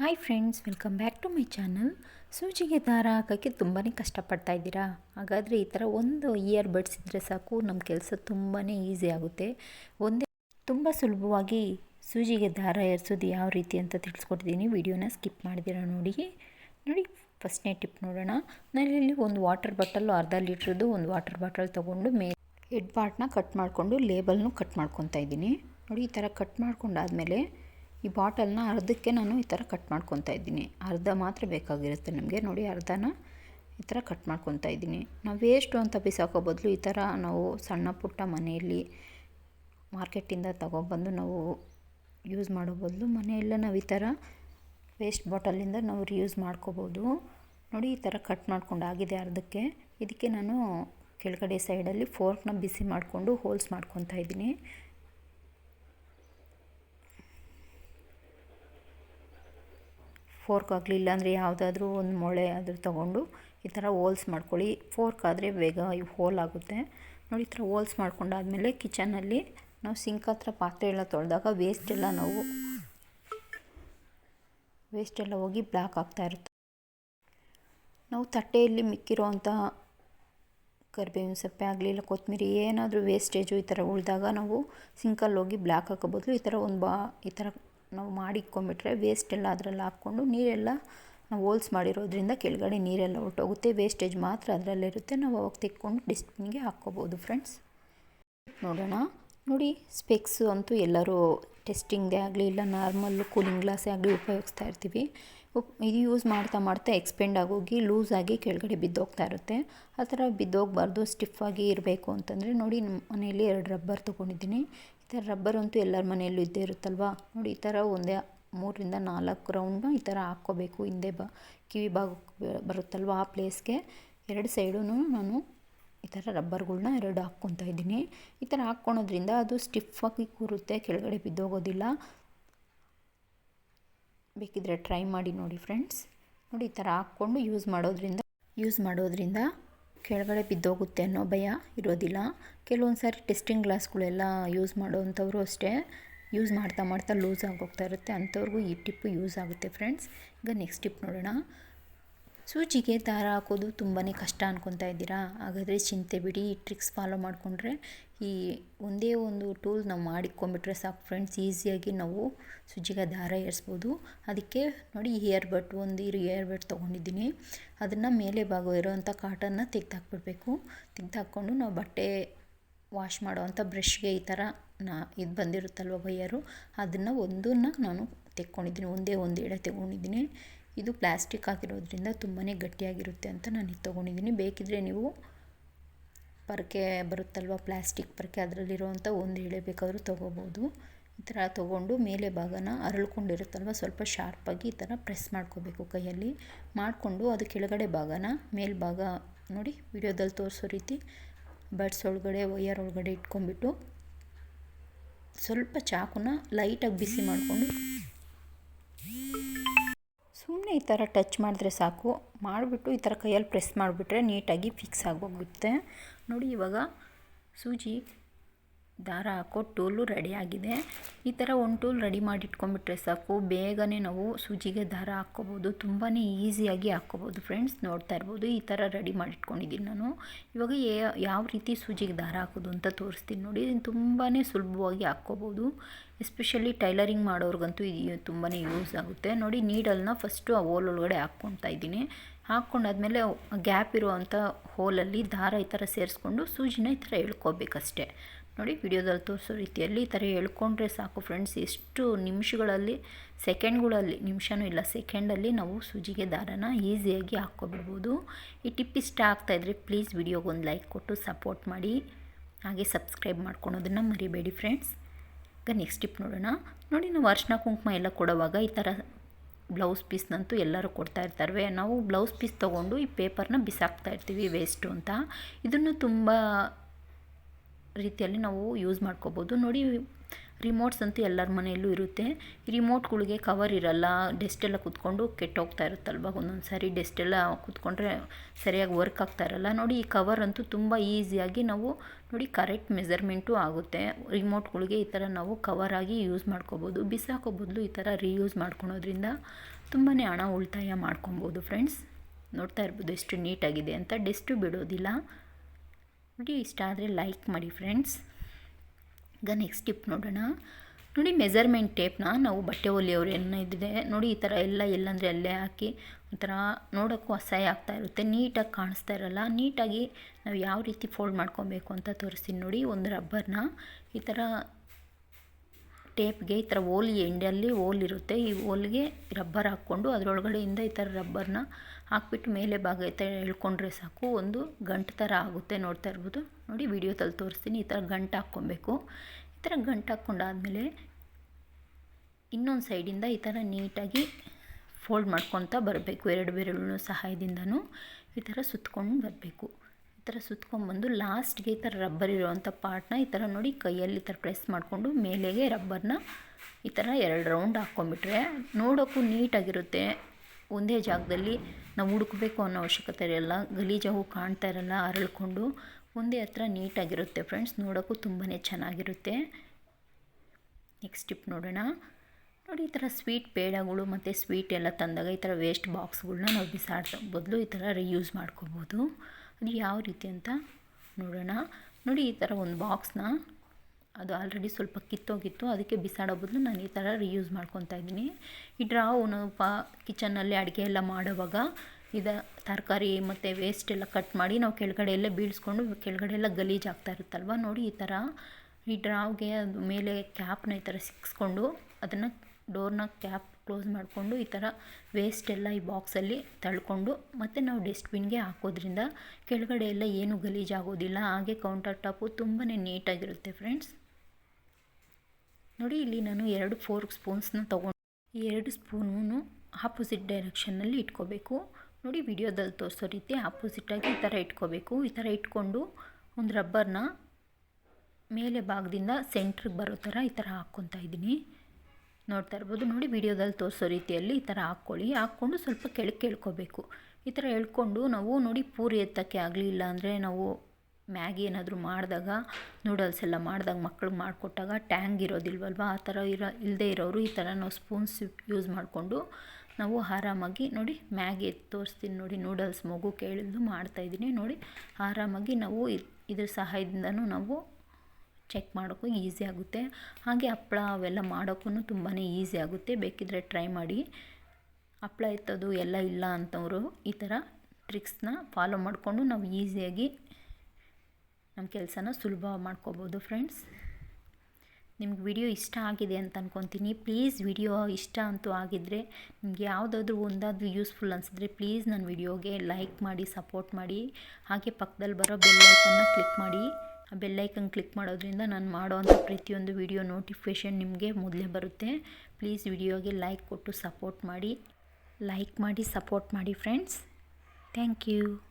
Hi friends welcome back to my channel ಸೂಜಿಗೆ ದಾರ ಹಾಕೋಕ್ಕೆ ತುಂಬಾ ಕಷ್ಟಪಡ್ತಾ ಇದ್ದೀರಾ? ಹಾಗಾದರೆ ಈ ಥರ ಒಂದು ಇಯರ್ ಬಡ್ಸ್ ಇದ್ದರೆ ಸಾಕು ನಮ್ಮ ಕೆಲಸ ತುಂಬಾ ಈಸಿ ಆಗುತ್ತೆ. ಒಂದೇ ತುಂಬ ಸುಲಭವಾಗಿ ಸೂಜಿಗೆ ದಾರ ಎರಿಸೋದು ಯಾವ ರೀತಿ ಅಂತ ತಿಳಿಸ್ಕೊಟ್ಟಿದ್ದೀನಿ ವಿಡಿಯೋನ ಸ್ಕಿಪ್ ಮಾಡಿದಿರ ನೋಡಿ. ನೋಡಿ ಫಸ್ಟ್ನೇ ಟಿಪ್ ನೋಡೋಣ. ನಾನಿಲ್ಲಿ ಒಂದು ವಾಟರ್ ಬಾಟಲ್ಲು ಅರ್ಧ ಲೀಟ್ರದ್ದು ಒಂದು ವಾಟರ್ ಬಾಟಲ್ ತೊಗೊಂಡು ಮೇ ಹೆಡ್ ಪಾರ್ಟ್ನ ಕಟ್ ಮಾಡಿಕೊಂಡು ಲೇಬಲ್ನೂ ಕಟ್ ಮಾಡ್ಕೊತಾ ಇದ್ದೀನಿ. ನೋಡಿ, ಈ ಥರ ಕಟ್ ಮಾಡ್ಕೊಂಡಾದಮೇಲೆ ಈ ಬಾಟಲ್ನ ಅರ್ಧಕ್ಕೆ ನಾನು ಈ ಥರ ಕಟ್ ಮಾಡ್ಕೊತಾ ಇದ್ದೀನಿ. ಅರ್ಧ ಮಾತ್ರ ಬೇಕಾಗಿರುತ್ತೆ ನಮಗೆ. ನೋಡಿ ಅರ್ಧನ ಈ ಥರ ಕಟ್ ಮಾಡ್ಕೊತಾ ಇದ್ದೀನಿ. ನಾವು ವೇಸ್ಟು ಅಂತ ಬಿಸಾಕೋ ಬದಲು ಈ ಥರ ನಾವು ಸಣ್ಣ ಪುಟ್ಟ ಮನೆಯಲ್ಲಿ ಮಾರ್ಕೆಟಿಂದ ತಗೊಬಂದು ನಾವು ಯೂಸ್ ಮಾಡೋ ಬದಲು ಮನೆಯಲ್ಲೇ ನಾವು ಈ ಥರ ವೇಸ್ಟ್ ಬಾಟಲಿಂದ ನಾವು ರಿಯೂಸ್ ಮಾಡ್ಕೋಬೋದು. ನೋಡಿ ಈ ಥರ ಕಟ್ ಮಾಡ್ಕೊಂಡು ಆಗಿದೆ ಅರ್ಧಕ್ಕೆ. ಇದಕ್ಕೆ ನಾನು ಕೆಳಗಡೆ ಸೈಡಲ್ಲಿ ಫೋರ್ಕ್ನ ಬಿಸಿ ಮಾಡಿಕೊಂಡು ಹೋಲ್ಸ್ ಮಾಡ್ಕೊತಾ ಇದ್ದೀನಿ. ಫೋರ್ಕ್ ಆಗಲಿಲ್ಲ ಅಂದರೆ ಯಾವುದಾದ್ರೂ ಒಂದು ಮೊಳೆ ಆದರೂ ತೊಗೊಂಡು ಈ ಥರ ಹೋಲ್ಸ್ ಮಾಡ್ಕೊಳ್ಳಿ. ಫೋರ್ಕ್ ಆದರೆ ಬೇಗ ಹೋಲ್ ಆಗುತ್ತೆ. ನೋಡಿ, ಈ ಥರ ಹೋಲ್ಸ್ ಮಾಡ್ಕೊಂಡಾದಮೇಲೆ ಕಿಚನಲ್ಲಿ ನಾವು ಸಿಂಕ್ ಹತ್ರ ಪಾತ್ರೆ ಎಲ್ಲ ತೊಳೆದಾಗ ವೇಸ್ಟ್ ಎಲ್ಲ ನಾವು ವೇಸ್ಟ್ ಎಲ್ಲ ಹೋಗಿ ಬ್ಲಾಕ್ ಆಗ್ತಾ ಇರುತ್ತೆ. ನಾವು ತಟ್ಟೆಯಲ್ಲಿ ಮಿಕ್ಕಿರೋವಂಥ ಕರಿಬೇವಿನ ಸೊಪ್ಪೆ ಆಗಲಿ, ಇಲ್ಲ ಕೊತ್ತಂಬರಿ, ಏನಾದರೂ ವೇಸ್ಟೇಜು ಈ ಥರ ಉಳಿದಾಗ ನಾವು ಸಿಂಕಲ್ಲಿ ಹೋಗಿ ಬ್ಲ್ಯಾಕ್ ಹಾಕೋಬೋದು ಈ ಥರ ಒಂದು ಬಾ, ಈ ಥರ ನಾವು ಮಾಡಿಕ್ಕೊಂಬಿಟ್ರೆ ವೇಸ್ಟ್ ಎಲ್ಲ ಅದರಲ್ಲಿ ಹಾಕ್ಕೊಂಡು ನೀರೆಲ್ಲ ನಾವು ಹೋಲ್ಸ್ ಮಾಡಿರೋದ್ರಿಂದ ಕೆಳಗಡೆ ನೀರೆಲ್ಲ ಹೊರ್ಟೋಗುತ್ತೆ ವೇಸ್ಟೇಜ್ ಮಾತ್ರ ಅದರಲ್ಲಿರುತ್ತೆ. ನಾವು ಅವಾಗ ತೆಕ್ಕೊಂಡು ಡಿಸ್ಟ್ಬಿನ್ಗೆ ಹಾಕ್ಕೋಬೋದು ಫ್ರೆಂಡ್ಸ್ ನೋಡೋಣ. ನೋಡಿ ಸ್ಪೆಕ್ಸು ಅಂತೂ ಎಲ್ಲರೂ ಟೆಸ್ಟಿಂಗ್ದೇ ಆಗಲಿ ಇಲ್ಲ ನಾರ್ಮಲ್ ಕೂಲಿಂಗ್ ಗ್ಲಾಸೇ ಆಗಲಿ ಉಪಯೋಗಿಸ್ತಾ ಇರ್ತೀವಿ. ಇದು ಯೂಸ್ ಮಾಡ್ತಾ ಮಾಡ್ತಾ ಎಕ್ಸ್ಪೆಂಡ್ ಆಗೋಗಿ ಆಗಿ ಕೆಳಗಡೆ ಬಿದ್ದೋಗ್ತಾ ಇರುತ್ತೆ. ಆ ಥರ ಸ್ಟಿಫ್ ಆಗಿ ಇರಬೇಕು ಅಂತಂದರೆ ನೋಡಿ, ನಮ್ಮ ಮನೆಯಲ್ಲಿ ಎರಡು ರಬ್ಬರ್ ತೊಗೊಂಡಿದ್ದೀನಿ. ಥರ ರಬ್ಬರ್ ಅಂತೂ ಎಲ್ಲರ ಮನೆಯಲ್ಲೂ ಇದ್ದೇ ಇರುತ್ತಲ್ವ? ನೋಡಿ, ಈ ಥರ ಒಂದೇ ಮೂರರಿಂದ ನಾಲ್ಕು ರೌಂಡ್ನ ಈ ಥರ ಹಾಕ್ಕೋಬೇಕು. ಹಿಂದೆ ಬ, ಕಿವಿ ಭಾಗ ಬರುತ್ತಲ್ವ ಆ ಪ್ಲೇಸ್ಗೆ ಎರಡು ಸೈಡೂ ನಾನು ಈ ಥರ ರಬ್ಬರ್ಗಳ್ನ ಎರಡು ಹಾಕ್ಕೊತಾ ಇದ್ದೀನಿ. ಈ ಥರ ಹಾಕ್ಕೊಳೋದ್ರಿಂದ ಅದು ಸ್ಟಿಫಾಗಿ ಕೂರುತ್ತೆ, ಕೆಳಗಡೆ ಬಿದ್ದೋಗೋದಿಲ್ಲ. ಬೇಕಿದ್ರೆ ಟ್ರೈ ಮಾಡಿ ನೋಡಿ ಫ್ರೆಂಡ್ಸ್ ನೋಡಿ, ಈ ಥರ ಹಾಕ್ಕೊಂಡು ಯೂಸ್ ಮಾಡೋದ್ರಿಂದ ಯೂಸ್ ಮಾಡೋದ್ರಿಂದ ಕೆಳಗಡೆ ಬಿದ್ದೋಗುತ್ತೆ ಅನ್ನೋ ಭಯ ಇರೋದಿಲ್ಲ. ಕೆಲವೊಂದು ಸಾರಿ ಟೆಸ್ಟಿಂಗ್ ಗ್ಲಾಸ್ಗಳೆಲ್ಲ ಯೂಸ್ ಮಾಡೋವಂಥವ್ರು ಅಷ್ಟೇ ಯೂಸ್ ಮಾಡ್ತಾ ಮಾಡ್ತಾ ಲೂಸ್ ಆಗೋಗ್ತಾ ಇರುತ್ತೆ. ಅಂಥವ್ರಿಗೂ ಈ ಟಿಪ್ಪು ಯೂಸ್ ಆಗುತ್ತೆ ಫ್ರೆಂಡ್ಸ್ ಈಗ ನೆಕ್ಸ್ಟ್ ಟಿಪ್ ನೋಡೋಣ. ಸೂಜಿಗೆ ದಾರ ಹಾಕೋದು ತುಂಬಾ ಕಷ್ಟ ಅನ್ಕೊತಾ ಇದ್ದೀರಾ? ಹಾಗಾದರೆ ಚಿಂತೆ ಬಿಡಿ, ಈ ಟ್ರಿಕ್ಸ್ ಫಾಲೋ ಮಾಡಿಕೊಂಡ್ರೆ ಈ ಒಂದೇ ಒಂದು ಟೂಲ್ ನಾವು ಮಾಡಿಕೊಂಬಿಟ್ರೆ ಸಾಕು ಫ್ರೆಂಡ್ಸ್ ಈಸಿಯಾಗಿ ನಾವು ಸೂಜಿಗೆ ದಾರ ಏರಿಸ್ಬೋದು. ಅದಕ್ಕೆ ನೋಡಿ ಇಯರ್ ಬಟ್ ಒಂದು ಇಯರ್ ಬಟ್ ತೊಗೊಂಡಿದ್ದೀನಿ. ಅದನ್ನು ಮೇಲೆ ಭಾಗ ಇರೋವಂಥ ಕಾಟನ್ನ ತೆಗ್ದಾಕ್ಬಿಡ್ಬೇಕು. ತೆಗ್ದಾಕ್ಕೊಂಡು ನಾವು ಬಟ್ಟೆ ವಾಶ್ ಮಾಡೋವಂಥ ಬ್ರಷ್ಗೆ ಈ ಥರ ನಾ, ಇದು ಬಂದಿರುತ್ತಲ್ವ ವೈಯರು ಅದನ್ನು ಒಂದನ್ನು ನಾನು ತೆಕ್ಕೊಂಡಿದ್ದೀನಿ. ಒಂದೇ ಒಂದು ಎಳೆ ತೆಗೊಂಡಿದ್ದೀನಿ. ಇದು ಪ್ಲಾಸ್ಟಿಕ್ ಆಗಿರೋದ್ರಿಂದ ತುಂಬಾ ಗಟ್ಟಿಯಾಗಿರುತ್ತೆ ಅಂತ ನಾನು ಇದು ತೊಗೊಂಡಿದ್ದೀನಿ. ಬೇಕಿದ್ದರೆ ನೀವು ಪರಕೆ ಬರುತ್ತಲ್ವ, ಪ್ಲಾಸ್ಟಿಕ್ ಪರಕೆ ಅದರಲ್ಲಿರುವಂಥ ಒಂದು ಎಳೆ ಬೇಕಾದರೂ ತೊಗೋಬೋದು. ಈ ಥರ ತೊಗೊಂಡು ಮೇಲೆ ಭಾಗನ ಅರಳ್ಕೊಂಡಿರುತ್ತಲ್ವ, ಸ್ವಲ್ಪ ಶಾರ್ಪಾಗಿ ಈ ಥರ ಪ್ರೆಸ್ ಮಾಡ್ಕೋಬೇಕು ಕೈಯಲ್ಲಿ. ಮಾಡಿಕೊಂಡು ಅದು ಕೆಳಗಡೆ ಭಾಗನ ಮೇಲ್ಭಾಗ ನೋಡಿ ವಿಡಿಯೋದಲ್ಲಿ ತೋರಿಸೋ ರೀತಿ ಬಡ್ಸ್ ಒಳಗಡೆ, ವೈಯರ್ ಒಳಗಡೆ ಇಟ್ಕೊಂಡ್ಬಿಟ್ಟು ಸ್ವಲ್ಪ ಚಾಕುನ ಲೈಟಾಗಿ ಬಿಸಿ ಮಾಡಿಕೊಂಡು ಸುಮ್ಮನೆ ಈ ಥರ ಟಚ್ ಮಾಡಿದ್ರೆ ಸಾಕು. ಮಾಡಿಬಿಟ್ಟು ಈ ಥರ ಕೈಯಲ್ಲಿ ಪ್ರೆಸ್ ಮಾಡಿಬಿಟ್ರೆ ನೀಟಾಗಿ ಫಿಕ್ಸ್ ಆಗೋಗುತ್ತೆ. ನೋಡಿ ಇವಾಗ ಸೂಜಿ ದಾರ ಹಾಕೋ ಟೂಲು ರೆಡಿಯಾಗಿದೆ ಈ ಥರ ಒಂದು ಟೂಲ್ ರೆಡಿ ಮಾಡಿ ಇಟ್ಕೊಂಡ್ಬಿಟ್ರೆ ಸಾಕು. ಬೇಗನೆ ನಾವು ಸೂಜಿಗೆ ದಾರ ಹಾಕ್ಕೋಬೋದು. ತುಂಬಾ ಈಸಿಯಾಗಿ ಹಾಕ್ಕೋಬೋದು ಫ್ರೆಂಡ್ಸ್. ನೋಡ್ತಾ ಇರ್ಬೋದು. ಈ ಥರ ರೆಡಿ ಮಾಡಿ ಇಟ್ಕೊಂಡಿದ್ದೀನಿ ನಾನು. ಇವಾಗ ಯಾವ ರೀತಿ ಸೂಜಿಗೆ ದಾರ ಹಾಕೋದು ಅಂತ ತೋರಿಸ್ತೀನಿ ನೋಡಿ. ತುಂಬಾ ಸುಲಭವಾಗಿ ಹಾಕ್ಕೋಬೋದು. ಎಸ್ಪೆಷಲಿ ಟೈಲರಿಂಗ್ ಮಾಡೋರ್ಗಂತೂ ಇದು ತುಂಬಾ ಯೂಸ್ ಆಗುತ್ತೆ. ನೋಡಿ, ನೀಡಲ್ನ ಫಸ್ಟು ಆ ಹೋಲ್ ಒಳಗಡೆ ಹಾಕ್ಕೊತಾ ಇದ್ದೀನಿ. ಹಾಕ್ಕೊಂಡಾದ್ಮೇಲೆ ಗ್ಯಾಪ್ ಇರುವಂಥ ಹೋಲಲ್ಲಿ ದಾರ ಈ ಥರ ಸೇರಿಸ್ಕೊಂಡು ಸೂಜಿನ ಈ ಥರ ಎಳ್ಕೊಬೇಕಷ್ಟೆ. ನೋಡಿ ವಿಡಿಯೋದಲ್ಲಿ ತೋರಿಸೋ ರೀತಿಯಲ್ಲಿ ಈ ಥರ ಹೇಳ್ಕೊಂಡ್ರೆ ಸಾಕು ಫ್ರೆಂಡ್ಸ್. ಎಷ್ಟು ನಿಮಿಷಗಳಲ್ಲಿ, ಸೆಕೆಂಡ್ಗಳಲ್ಲಿ, ನಿಮಿಷನೂ ಇಲ್ಲ, ಸೆಕೆಂಡಲ್ಲಿ ನಾವು ಸೂಜಿಗೆ ದಾರನ ಈಸಿಯಾಗಿ ಹಾಕ್ಕೊಬಿಡ್ಬೋದು. ಈ ಟಿಪ್ ಇಷ್ಟ ಆಗ್ತಾಯಿದ್ರೆ ಪ್ಲೀಸ್ ವಿಡಿಯೋಗೆ ಒಂದು ಲೈಕ್ ಕೊಟ್ಟು ಸಪೋರ್ಟ್ ಮಾಡಿ. ಹಾಗೆ ಸಬ್ಸ್ಕ್ರೈಬ್ ಮಾಡ್ಕೊಳೋದನ್ನು ಮರಿಬೇಡಿ ಫ್ರೆಂಡ್ಸ್. ಈಗ ನೆಕ್ಸ್ಟ್ ಟಿಪ್ ನೋಡೋಣ. ನೋಡಿ, ನಾವು ಅರ್ಶಿನ ಕುಂಕುಮ ಎಲ್ಲ ಕೊಡುವಾಗ ಈ ಥರ ಬ್ಲೌಸ್ ಪೀಸ್ನಂತೂ ಎಲ್ಲರೂ ಕೊಡ್ತಾ ಇರ್ತಾರೆ ನಾವು ಬ್ಲೌಸ್ ಪೀಸ್ ತೊಗೊಂಡು ಈ ಪೇಪರ್ನ ಬಿಸಾಕ್ತಾ ಇರ್ತೀವಿ ವೇಸ್ಟು ಅಂತ. ಇದನ್ನು ತುಂಬ ರೀತಿಯಲ್ಲಿ ನಾವು ಯೂಸ್ ಮಾಡ್ಕೋಬೋದು. ನೋಡಿ ರಿಮೋಟ್ಸ್ ಅಂತೂ ಎಲ್ಲರ ಮನೆಯಲ್ಲೂ ಇರುತ್ತೆ. ರಿಮೋಟ್ಗಳಿಗೆ ಕವರ್ ಇರಲ್ಲ. ಡೆಸ್ಟ್ ಎಲ್ಲ ಕುತ್ಕೊಂಡು ಕೆಟ್ಟೋಗ್ತಾ ಇರುತ್ತಲ್ವ? ಒಂದೊಂದು ಸಾರಿ ಡೆಸ್ಟ್ ಎಲ್ಲ ಕುತ್ಕೊಂಡ್ರೆ ಸರಿಯಾಗಿ ವರ್ಕ್ ಆಗ್ತಾ ಇರಲ್ಲ. ನೋಡಿ, ಈ ಕವರ್ ಅಂತೂ ತುಂಬ ಈಸಿಯಾಗಿ ನಾವು ನೋಡಿ ಕರೆಕ್ಟ್ ಮೆಜರ್ಮೆಂಟು ಆಗುತ್ತೆ. ರಿಮೋಟ್ಗಳಿಗೆ ಈ ಥರ ನಾವು ಕವರ್ ಆಗಿ ಯೂಸ್ ಮಾಡ್ಕೋಬೋದು. ಬಿಸಾಕೋ ಬದಲು ಈ ಥರ ರೀಯೂಸ್ ಮಾಡ್ಕೊಳೋದ್ರಿಂದ ತುಂಬಾ ಹಣ ಉಳಿತಾಯ ಮಾಡ್ಕೊಬೋದು ಫ್ರೆಂಡ್ಸ್ ನೋಡ್ತಾ ಇರ್ಬೋದು ಎಷ್ಟು ನೀಟಾಗಿದೆ ಅಂತ. ಡೆಸ್ಟು ಬಿಡೋದಿಲ್ಲ. ನೋಡಿ ಇಷ್ಟ ಆದರೆ ಲೈಕ್ ಮಾಡಿ ಫ್ರೆಂಡ್ಸ್ ಈಗ ನೆಕ್ಸ್ಟ್ ಟಿಪ್ ನೋಡೋಣ. ನೋಡಿ ಮೆಜರ್ಮೆಂಟ್ ಟೇಪ್ನ ನಾವು ಬಟ್ಟೆ ಹೊಲಿಯೋರು ಏನಿದೆ ನೋಡಿ ಈ ಥರ ಎಲ್ಲ ಎಲ್ಲಂದರೆ ಅಲ್ಲೇ ಹಾಕಿ ಒಂಥರ ನೋಡೋಕ್ಕೂ ಅಸಹ್ಯ ಆಗ್ತಾ ಇರುತ್ತೆ, ನೀಟಾಗಿ ಕಾಣಿಸ್ತಾ ಇರಲ್ಲ. ನೀಟಾಗಿ ನಾವು ಯಾವ ರೀತಿ ಫೋಲ್ಡ್ ಮಾಡ್ಕೊಬೇಕು ಅಂತ ತೋರಿಸ್ತೀನಿ ನೋಡಿ, ಒಂದು ರಬ್ಬರ್ನ ಈ ಥರ ಟೇಪ್ಗೆ ಈ ಥರ ಓಲ್ ಎಂಡಲ್ಲಿ ಓಲ್ ಇರುತ್ತೆ. ಈ ಓಲ್ಗೆ ರಬ್ಬರ್ ಹಾಕ್ಕೊಂಡು ಅದರೊಳಗಡೆಯಿಂದ ಈ ಥರ ರಬ್ಬರ್ನ ಹಾಕ್ಬಿಟ್ಟು ಮೇಲೆ ಭಾಗ ಎಳ್ಕೊಂಡ್ರೆ ಸಾಕು. ಒಂದು ಗಂಟು ಥರ ಆಗುತ್ತೆ ನೋಡ್ತಾ ಇರ್ಬೋದು. ನೋಡಿ ವಿಡಿಯೋದಲ್ಲಿ ತೋರಿಸ್ತೀನಿ ಈ ಥರ ಗಂಟು ಹಾಕ್ಕೊಬೇಕು. ಈ ಥರ ಗಂಟು ಹಾಕ್ಕೊಂಡಾದಮೇಲೆ ಇನ್ನೊಂದು ಸೈಡಿಂದ ಈ ಥರ ನೀಟಾಗಿ ಫೋಲ್ಡ್ ಮಾಡ್ಕೊತ ಬರಬೇಕು ಎರಡು ಬೆರಳು ಸಹಾಯದಿಂದನೂ. ಈ ಥರ ಸುತ್ಕೊಂಡು ಬರಬೇಕು. ಥರ ಸುತ್ಕೊಂಡ್ಬಂದು ಲಾಸ್ಟ್ಗೆ ಈ ಥರ ರಬ್ಬರ್ ಇರೋವಂಥ ಪಾರ್ಟ್ನ ಈ ಥರ ನೋಡಿ ಕೈಯಲ್ಲಿ ಈ ಥರ ಪ್ರೆಸ್ ಮಾಡಿಕೊಂಡು ಮೇಲೆಗೆ ರಬ್ಬರ್ನ ಈ ಥರ ಎರಡು ರೌಂಡ್ ಹಾಕ್ಕೊಂಬಿಟ್ರೆ ನೋಡೋಕ್ಕೂ ನೀಟಾಗಿರುತ್ತೆ. ಒಂದೇ ಜಾಗದಲ್ಲಿ ನಾವು ಹುಡುಕಬೇಕು ಅನ್ನೋ ಅವಶ್ಯಕತೆ ಇರಲ್ಲ. ಗಲೀಜಾಗೂ ಕಾಣ್ತಾ ಇರಲ್ಲ, ಅರಳ್ಕೊಂಡು ಒಂದೇ ಹತ್ರ ನೀಟಾಗಿರುತ್ತೆ ಫ್ರೆಂಡ್ಸ್. ನೋಡೋಕ್ಕೂ ತುಂಬಾ ಚೆನ್ನಾಗಿರುತ್ತೆ. ನೆಕ್ಸ್ಟ್ ಟಿಪ್ ನೋಡೋಣ. ನೋಡಿ ಈ ಥರ ಸ್ವೀಟ್ ಪೇಡಗಳು ಮತ್ತು ಸ್ವೀಟ್ ಎಲ್ಲ ತಂದಾಗ ಈ ಥರ ವೇಸ್ಟ್ ಬಾಕ್ಸ್ಗಳನ್ನ ನಾವು ಬಿಸಾಡ್ದ ಬದಲು ಈ ಥರ ರಿಯೂಸ್ ಮಾಡ್ಕೋಬೋದು. ಅದು ಯಾವ ರೀತಿ ಅಂತ ನೋಡೋಣ. ನೋಡಿ ಈ ಥರ ಒಂದು ಬಾಕ್ಸ್ನ. ಅದು ಆಲ್ರೆಡಿ ಸ್ವಲ್ಪ ಕಿತ್ತೋಗಿತ್ತು. ಅದಕ್ಕೆ ಬಿಸಾಡೋ ಬದಲು ನಾನು ಈ ಥರ ರಿಯೂಸ್ ಮಾಡ್ಕೊತಾ ಇದ್ದೀನಿ. ಈ ಡ್ರಾವು ನಾವು ಪಾ ಕಿಚನ್ನಲ್ಲಿ ಅಡುಗೆ ಎಲ್ಲ ಮಾಡೋವಾಗ ಇದು ತರಕಾರಿ ಮತ್ತು ವೇಸ್ಟ್ ಎಲ್ಲ ಕಟ್ ಮಾಡಿ ನಾವು ಕೆಳಗಡೆ ಎಲ್ಲ ಬೀಳಿಸ್ಕೊಂಡು ಕೆಳಗಡೆ ಎಲ್ಲ ಗಲೀಜು ಆಗ್ತಾ ಇರುತ್ತಲ್ವ? ನೋಡಿ ಈ ಥರ ಈ ಡ್ರಾವ್ಗೆ ಅದು ಮೇಲೆ ಕ್ಯಾಪ್ನ ಈ ಥರ ಸಿಕ್ಸ್ಕೊಂಡು ಅದನ್ನು ಡೋರ್ನ ಕ್ಯಾಪ್ ಕ್ಲೋಸ್ ಮಾಡಿಕೊಂಡು ಈ ಥರ ವೇಸ್ಟ್ ಎಲ್ಲ ಈ ಬಾಕ್ಸಲ್ಲಿ ತಳ್ಕೊಂಡು ಮತ್ತು ನಾವು ಡಸ್ಟ್ಬಿನ್ಗೆ ಹಾಕೋದ್ರಿಂದ ಕೆಳಗಡೆ ಎಲ್ಲ ಏನು ಗಲೀಜಾಗೋದಿಲ್ಲ ಹಾಗೆ ಕೌಂಟರ್ ಟಾಪು ತುಂಬಾ ನೀಟಾಗಿರುತ್ತೆ ಫ್ರೆಂಡ್ಸ್ ನೋಡಿ ಇಲ್ಲಿ ನಾನು ಎರಡು ಫೋರ್ಕ್ ಸ್ಪೂನ್ಸ್ನ ತೊಗೊಂಡು ಈ ಎರಡು ಸ್ಪೂನು ಆಪೋಸಿಟ್ ಡೈರೆಕ್ಷನ್ನಲ್ಲಿ ಇಟ್ಕೋಬೇಕು. ನೋಡಿ ವಿಡಿಯೋದಲ್ಲಿ ತೋರಿಸೋ ರೀತಿ ಆಪೋಸಿಟಾಗಿ ಈ ಥರ ಇಟ್ಕೋಬೇಕು. ಈ ಥರ ಇಟ್ಕೊಂಡು ಒಂದು ರಬ್ಬರ್ನ ಮೇಲೆ ಭಾಗದಿಂದ ಸೆಂಟ್ರಿಗೆ ಬರೋ ಥರ ಈ ಥರ ಹಾಕ್ಕೊತಾ ಇದ್ದೀನಿ. ನೋಡ್ತಾ ಇರ್ಬೋದು. ನೋಡಿ ವಿಡಿಯೋದಲ್ಲಿ ತೋರಿಸೋ ರೀತಿಯಲ್ಲಿ ಈ ಥರ ಹಾಕ್ಕೊಳ್ಳಿ. ಹಾಕ್ಕೊಂಡು ಸ್ವಲ್ಪ ಕೆಳಕ್ಕೆ ಕೇಳ್ಕೋಬೇಕು. ಈ ಥರ ಎಳ್ಕೊಂಡು ನಾವು ನೋಡಿ ಪೂರಿ ಎತ್ತಕ್ಕೆ ಆಗಲಿಲ್ಲ ಅಂದರೆ ನಾವು ಮ್ಯಾಗಿ ಏನಾದರೂ ಮಾಡಿದಾಗ, ನೂಡಲ್ಸ್ ಎಲ್ಲ ಮಾಡಿದಾಗ, ಮಕ್ಳಿಗೆ ಮಾಡಿಕೊಟ್ಟಾಗ ಟ್ಯಾಂಗ್ ಇರೋದಿಲ್ವಲ್ವ? ಆ ಥರ ಇರೋ ಇಲ್ಲದೆ ಇರೋರು ಈ ಥರ ನಾವು ಸ್ಪೂನ್ಸ್ ಯೂಸ್ ಮಾಡಿಕೊಂಡು ನಾವು ಆರಾಮಾಗಿ ನೋಡಿ ಮ್ಯಾಗಿ ತೋರಿಸ್ತೀನಿ ನೋಡಿ, ನೂಡಲ್ಸ್ ಮಗು ಕೇಳಿದ್ದು ಮಾಡ್ತಾಯಿದ್ದೀನಿ ನೋಡಿ. ಆರಾಮಾಗಿ ನಾವು ಇದ್ರ ಸಹಾಯದಿಂದನೂ ನಾವು ಚೆಕ್ ಮಾಡೋಕ್ಕೂ ಈಸಿ ಆಗುತ್ತೆ. ಹಾಗೆ ಹಪ್ಪಳ ಅವೆಲ್ಲ ಮಾಡೋಕ್ಕೂ ತುಂಬಾ ಈಸಿ ಆಗುತ್ತೆ. ಬೇಕಿದ್ದರೆ ಟ್ರೈ ಮಾಡಿ. ಹಪ್ಪಳ ಎತ್ತೋದು ಎಲ್ಲ ಇಲ್ಲ ಅಂತವರು ಈ ಥರ ಟ್ರಿಕ್ಸ್ನ ಫಾಲೋ ಮಾಡಿಕೊಂಡು ನಾವು ಈಸಿಯಾಗಿ ನಮ್ಮ ಕೆಲಸನ ಸುಲಭ ಮಾಡ್ಕೋಬೋದು ಫ್ರೆಂಡ್ಸ್ ನಿಮ್ಗೆ ವಿಡಿಯೋ ಇಷ್ಟ ಆಗಿದೆ ಅಂತ ಅಂದ್ಕೊತೀನಿ ಪ್ಲೀಸ್ ವಿಡಿಯೋ ಇಷ್ಟ ಅಂತೂ ಆಗಿದ್ದರೆ ನಿಮ್ಗೆ ಯಾವುದಾದ್ರೂ ಒಂದಾದರೂ ಯೂಸ್ಫುಲ್ ಅನಿಸಿದ್ರೆ ಪ್ಲೀಸ್ ನನ್ನ ವಿಡಿಯೋಗೆ ಲೈಕ್ ಮಾಡಿ ಸಪೋರ್ಟ್ ಮಾಡಿ. ಹಾಗೆ ಪಕ್ಕದಲ್ಲಿ ಬರೋ ಬೆಲ್ಲೈಕನ್ನ ಕ್ಲಿಕ್ ಮಾಡಿ. ಬೆಲ್ಲೈಕನ್ ಕ್ಲಿಕ್ ಮಾಡೋದ್ರಿಂದ ನಾನು ಮಾಡೋವಂಥ ಪ್ರತಿಯೊಂದು ವಿಡಿಯೋ ನೋಟಿಫಿಕೇಷನ್ ನಿಮಗೆ ಮೊದಲೇ ಬರುತ್ತೆ. ಪ್ಲೀಸ್ ವಿಡಿಯೋಗೆ ಲೈಕ್ ಕೊಟ್ಟು ಸಪೋರ್ಟ್ ಮಾಡಿ. ಲೈಕ್ ಮಾಡಿ ಸಪೋರ್ಟ್ ಮಾಡಿ ಫ್ರೆಂಡ್ಸ್ ಥ್ಯಾಂಕ್ ಯು